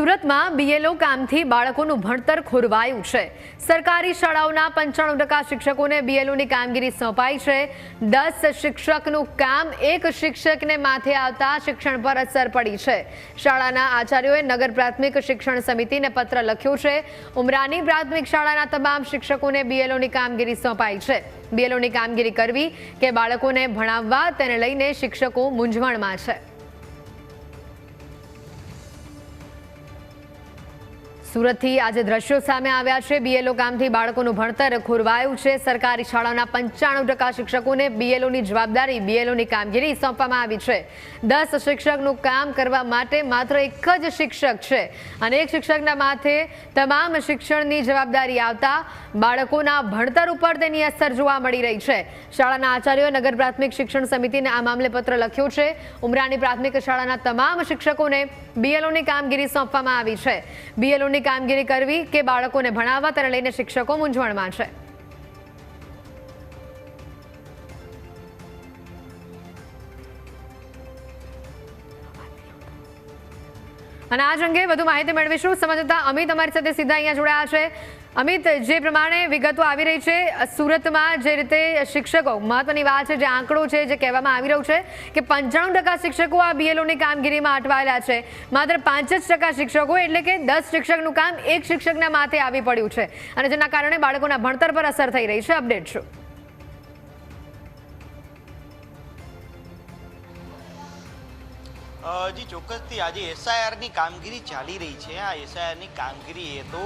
સુરતમાં બીએલઓ કામથી બાળકોનું ભણતર ખોરવાયું છે. સરકારી શાળાઓના પંચાણું ટકા શિક્ષકોને બીએલઓની કામગીરી સોંપાઈ છે. દસ શિક્ષકનું કામ એક શિક્ષકને માથે આવતા શિક્ષણ પર અસર પડી છે. શાળાના આચાર્યોએ નગર પ્રાથમિક શિક્ષણ સમિતિને પત્ર લખ્યો છે. ઉમરાની પ્રાથમિક શાળાના તમામ શિક્ષકોને બીએલઓની કામગીરી સોંપાઈ છે. બીએલઓની કામગીરી કરવી કે બાળકોને ભણાવવા તેને લઈને શિક્ષકો મૂંઝવણમાં છે. સુરતથી આજે દ્રશ્યો સામે આવ્યા છે. બીએલઓ કામથી બાળકોનું ભણતર ખોરવાયું છે. સરકારી શાળાના પંચાણું ટકા શિક્ષકોને બીએલઓની જવાબદારી બીએલઓની કામગીરી સોંપવામાં આવી છે. દસ શિક્ષકનું કામ કરવા માટે માત્ર એક જ શિક્ષક છે અને એક શિક્ષકના માથે તમામ શિક્ષણની જવાબદારી આવતા બાળકોના ભણતર ઉપર તેની અસર જોવા મળી રહી છે. શાળાના આચાર્યોએ નગર પ્રાથમિક શિક્ષણ સમિતિને આ મામલે પત્ર લખ્યો છે. ઉમરાની પ્રાથમિક શાળાના તમામ શિક્ષકોને બીએલઓની કામગીરી સોંપવામાં આવી છે. બીએલઓની કામગીરી કરવી કે બાળકોને ભણાવવા તેને લઈને શિક્ષકો મૂંઝવણમાં છે. અને આ જ અંગે વધુ માહિતી મેળવીશું. સમજતા અમિત અમારી સાથે સીધા અહીંયા જોડાયા છે. અમિત, જે પ્રમાણે વિગતો આવી રહી છે, સુરતમાં જે રીતે શિક્ષકો, મહત્વની વાત છે, જે આંકડો છે, જે કહેવામાં આવી રહ્યું છે કે પંચાણું ટકા શિક્ષકો આ બીએલઓની કામગીરીમાં અટવાયેલા છે. માત્ર પાંચ જ ટકા શિક્ષકો, એટલે કે દસ શિક્ષકનું કામ એક શિક્ષકના માથે આવી પડ્યું છે. અને જેના કારણે બાળકોના ભણતર પર અસર થઈ રહી છે. અપડેટ શું? જી, ચોક્કસથી આજે એસઆઈઆરની કામગીરી ચાલી રહી છે. આ એસઆઈઆરની કામગીરી એ તો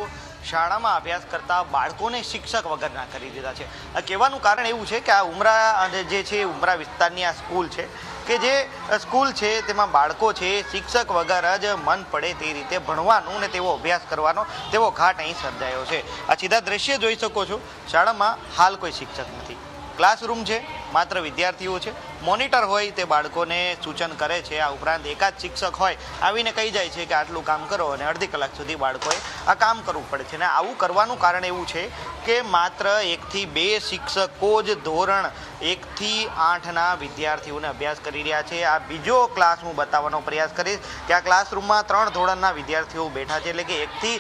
શાળામાં અભ્યાસ કરતા બાળકોને શિક્ષક વગરના કરી દીધા છે. કહેવાનું કારણ એવું છે કે આ ઉમરા જે છે ઉમરા વિસ્તારની આ સ્કૂલ છે કે જે સ્કૂલ છે તેમાં બાળકો છે શિક્ષક વગર જ મન પડે તે રીતે ભણવાનું ને તેવો અભ્યાસ કરવાનો તેવો ઘાટ અહીં સર્જાયો છે. આ સીધા દ્રશ્ય જોઈ શકો છો. શાળામાં હાલ કોઈ શિક્ષક નથી. ક્લાસરૂમ છે, માત્ર વિદ્યાર્થીઓ છે. મોનિટર હોય તે બાળકોને સૂચન કરે છે. આ ઉપરાંત એકાદ શિક્ષક હોય આવીને કહી જાય છે કે આટલું કામ કરો અને અડધી કલાક સુધી બાળકોએ આ કામ કરવું પડે છે. અને આવું કરવાનું કારણ એવું છે કે માત્ર એકથી બે શિક્ષકો જ ધોરણ એકથી આઠના વિદ્યાર્થીઓને અભ્યાસ કરી રહ્યા છે. આ બીજો ક્લાસ હું બતાવવાનો પ્રયાસ કરીશ કે આ ક્લાસરૂમમાં ત્રણ ધોરણના વિદ્યાર્થીઓ બેઠા છે. એટલે કે એકથી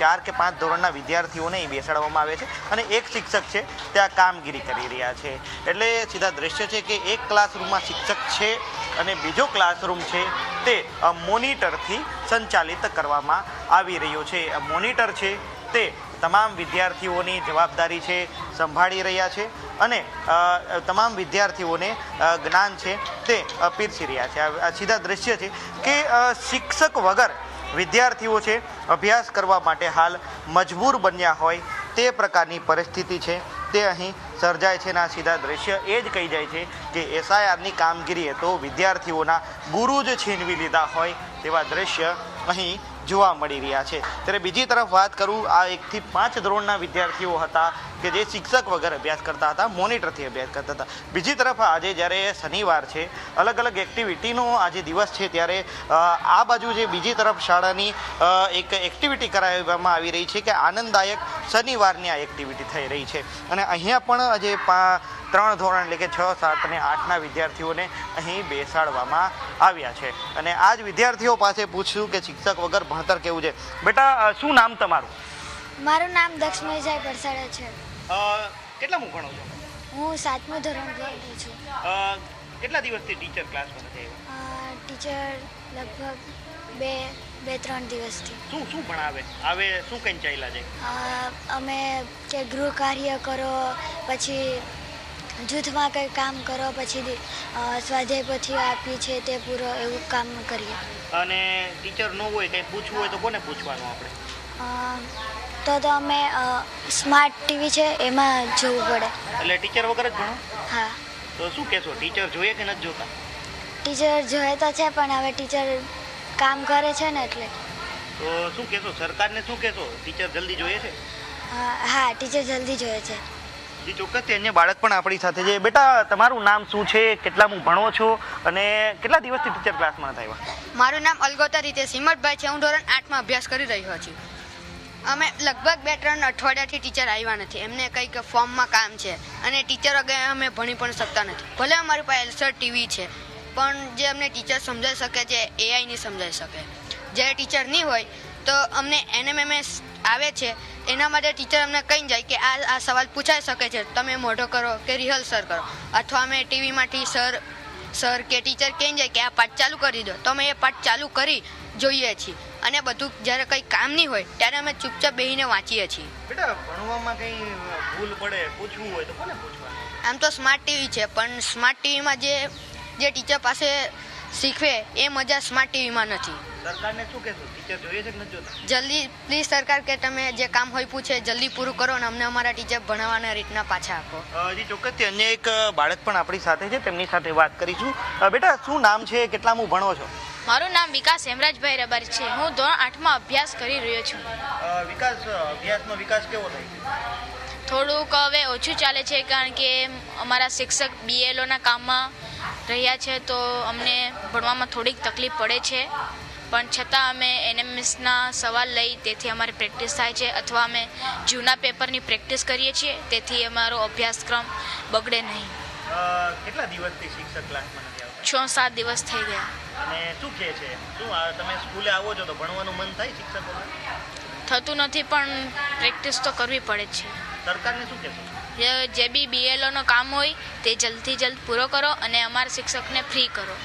ચાર કે પાંચ ધોરણના વિદ્યાર્થીઓને બેસાડવામાં આવે છે. અને એક શિક્ષક છે તે આ કામગીરી કરી રહ્યા છે. એટલે સીધા દ્રશ્ય છે કે એક ક્લાસરૂમમાં શિક્ષક છે અને બીજો ક્લાસરૂમ છે તે મોનિટરથી સંચાલિત કરવામાં આવી રહ્યો છે. મોનિટર છે તે તમામ વિદ્યાર્થીઓની જવાબદારી છે, સંભાળી રહ્યા છે અને તમામ વિદ્યાર્થીઓને જ્ઞાન છે તે પીરસી રહ્યા છે. આ સીધા દ્રશ્ય છે કે શિક્ષક વગર વિદ્યાર્થીઓ છે અભ્યાસ કરવા માટે હાલ મજબૂર બન્યા હોય તે પ્રકારની પરિસ્થિતિ છે. તે અહીં સર્જાય છે ના સીધા દ્રશ્ય એ જ કહી જાય છે કે એસઆઈઆરની કામગીરીએ તો વિદ્યાર્થીઓના ગુરુ જ છીનવી લીધા હોય તેવા દ્રશ્ય અહીં જોવા મળી રહ્યા છે. ત્યારે બીજી તરફ વાત કરું આ એકથી પાંચ ધોરણના વિદ્યાર્થીઓ હતા કે જે શિક્ષક વગર અભ્યાસ કરતા હતા, મોનિટરથી અભ્યાસ કરતા હતા. બીજી તરફ આજે જ્યારે શનિવાર છે અલગ અલગ એક્ટિવિટીનો આજે દિવસ છે ત્યારે આ બાજુ જે બીજી તરફ શાળાની એક એક્ટિવિટી કરાવવામાં આવી રહી છે કે આનંદદાયક શનિવારની આ એક્ટિવિટી થઈ રહી છે. અને અહીંયા પણ આજે પા ત્રણ ધોરણ એટલે કે છ સાત અને આઠના વિદ્યાર્થીઓને અહીં બેસાડવામાં આવ્યા છે. અને આ જ વિદ્યાર્થીઓ પાસે પૂછ્યું કે શિક્ષક વગર ભણતર કેવું છે? બેટા શું નામ તમારું? મારું નામ દક્ષમયજાય પરસાડા છે. કેટલામું ભણો છો? હું સાતમું ધોરણ ભણું છું. કેટલા દિવસથી ટીચર ક્લાસમાં નથી આવ્યા? ટીચર લગભગ બે બે ત્રણ દિવસથી. શું શું ભણાવે? આવે શું કંઈ ચાલ્યા છે અમે કે ગૃહ કાર્ય કરો પછી જૂથમાં કંઈ કામ કરો પછી સ્વાધ્યાય પછી આપી છે તે પૂરો એવું કામ કરીએ. અને ટીચર ન હોય કંઈ પૂછવું હોય તો કોને પૂછવાનું આપણે? તો તો અમે સ્માર્ટ ટીવી છે એમાં જોવું પડે. એટલે ટીચર વગર જ ભણો? હા. તો શું કહેશો ટીચર જોઈએ કે નથી જોતા? ટીચર જોઈએ તો છે પણ હવે ટીચર કામ કરે છે ને એટલે. તો શું કહેશો સરકારને શું કહેશો ટીચર જલ્દી જોઈએ છે? હા ટીચર જલ્દી જોઈએ છે. જી ચોક્કસ અન્ય બાળક પણ આપણી સાથે છે. બેટા, તમારું નામ શું છે? કેટલામું ભણો છો? અને કેટલા દિવસથી ટીચર ક્લાસમાં નથી આવ્યા? મારું નામ અલગોતા રીતે સિમટભાઈ છે. હું ધોરણ આઠમાં અભ્યાસ કરી રહ્યો છું. અમે લગભગ બે ત્રણ અઠવાડિયાથી ટીચર આવ્યા નથી. એમને કંઈક ફોર્મમાં કામ છે. અને ટીચર વગર અમે ભણી પણ શકતા નથી. ભલે અમારી પાસે એલસર ટીવી છે, પણ જે અમને ટીચર સમજાવી શકે છે એઆઈ નહીં સમજાવી શકે. જ્યારે ટીચર નહીં હોય, તો અમને એનએમએમએસ આવે છે એના માટે ટીચર અમને કહી જાય કે આ આ સવાલ પૂછાઈ શકે છે. તમે મોઢો કરો કે રિહર્સલ કરો. અથવા અમે ટીવીમાંથી સર સર કે ટીચર કહી જાય કે આ પાઠ ચાલુ કરી દો. તો અમે એ પાઠ ચાલુ કરી જોઈએ છીએ. અને બધું જ્યારે કંઈ કામ નહીં હોય ત્યારે અમે ચૂપચાપ બેહીને વાંચીએ છીએ. બેટા ભણવામાં કંઈ ભૂલ પડે પૂછવું હોય તો કોને પૂછવાનું? આમ તો સ્માર્ટ ટીવી છે પણ સ્માર્ટ ટીવીમાં જે જે ટીચર પાસે શીખવે એ મજા સ્માર્ટ ટીવીમાં નથી. સરકારને શું કહેશું? ટીચર જોઈએ છે કે નથી જોતા? જલ્દી પ્લીઝ સરકાર કે તમે જે કામ હોય પૂછે જલ્દી પૂરું કરો અને અમને અમારા ટીચર ભણાવવાના રીતના પાછા આપો. હજી ચોક્કસથી. અન્ય એક બાળક પણ આપણી સાથે છે તેમની સાથે વાત કરીશું. બેટા શું નામ છે? કેટલામું ભણો છો? મારું નામ વિકાસ હેમરાજભાઈ રબારી છે. હું ધોરણ આઠમાં અભ્યાસ કરી રહ્યો છું. વિકાસ અભ્યાસનો વિકાસ કેવો થાય? થોડુંક હવે ઓછું ચાલે છે કારણ કે અમારા શિક્ષક બીએલઓના કામમાં રહ્યા છે તો અમને ભણવામાં થોડીક તકલીફ પડે છે. પણ છતાં અમે એનએમએસના સવાલ લઈ તેથી અમારી પ્રેક્ટિસ થાય છે અથવા અમે જૂના પેપરની પ્રેક્ટિસ કરીએ છીએ તેથી અમારો અભ્યાસક્રમ બગડે નહીં. કેટલા દિવસથી શિક્ષક ક્લાસમાં નથી આવતા? છ સાત દિવસ થઈ ગયા. અને શું કહે છે? શું તમે સ્કૂલે આવો છો તો ભણવાનું મન થાય શિક્ષકોને? થતું નથી પણ પ્રેક્ટિસ તો કરવી પડે જ છે. સરકારને શું કહેશો? જે બી બીએલઓનો કામ હોય તે જલ્દથી જલ્દ પૂરો કરો અને અમારા શિક્ષકને ફ્રી કરો.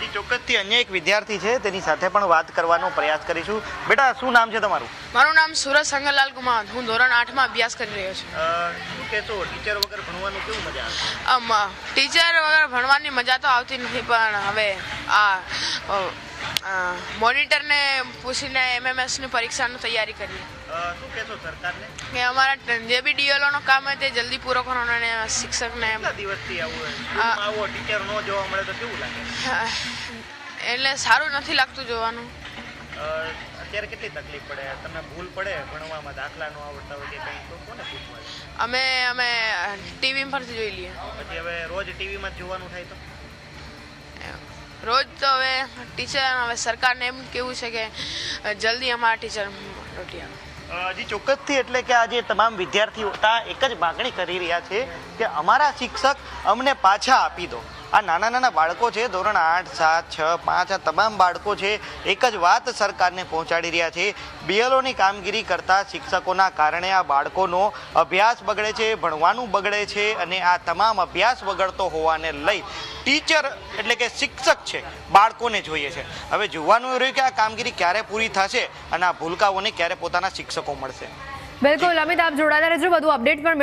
હજી ચોક્કસથી અન્ય એક વિદ્યાર્થી છે તેની સાથે પણ વાત કરવાનો પ્રયાસ કરીશું. બેટા શું નામ છે તમારું? મારું નામ સુરજ સંગલાલ કુમાર હું ધોરણ આઠમાં અભ્યાસ કરી રહ્યો છું. શું કહેશો? ટીચર વગર ભણવાનું કેવું મજા આવે? આમ ટીચર વગર ભણવાની મજા તો આવતી નથી પણ હવે આ મોનિટરને પૂછીને એમએમએસની પરીક્ષાની તૈયારી કરીએ. શું કહેશો સરકારને? કે અમારા જે બી ડીએલઓનો કામ હોય તે જલ્દી પૂરો કરવાનો અને શિક્ષકને દિવસથી આવું ટીચર ન જોવા મળે તો કેવું લાગે? એટલે સારું નથી લાગતું જોવાનું. અત્યારે કેટલી તકલીફ પડે? તમને ભૂલ પડે ભણવામાં? દાખલા ન આવડતા હોય કે કંઈ? તો કોને પૂછવા અમે અમે ટીવી પરથી જોઈ લઈએ. પછી હવે રોજ ટીવીમાં જ જોવાનું થાય તો? રોજ તો હવે ટીચર હવે સરકારને એમ કેવું છે કે જલ્દી અમારા ટીચર રોટી આવે હજી ચોક્કસથી એટલે કે આજે તમામ વિદ્યાર્થીઓ એક જ માગણી કરી રહ્યા છે કે અમારા શિક્ષક અમને પાછા આપી દો. આ નાના નાના બાળકો છે, ધોરણ આઠ, સાત, છ, પાંચ, આ તમામ બાળકો છે, એક જ વાત સરકારને પહોંચાડી રહ્યા છે. બીએલઓની કામગીરી કરતા શિક્ષકોના કારણે આ બાળકોનો અભ્યાસ બગડે છે, ભણવાનું બગડે છે અને આ તમામ અભ્યાસ બગડતો હોવાને લઈ ટીચર એટલે કે શિક્ષક છે, બાળકોને જોઈએ છે. હવે જોવાનું રહ્યું કે આ કામગીરી ક્યારે પૂરી થશે અને આ ભૂલકાઓને ક્યારે પોતાના શિક્ષકો મળશે. બિલકુલ અમિત આપ જોડાતા રહેજો બધું અપડેટ પણ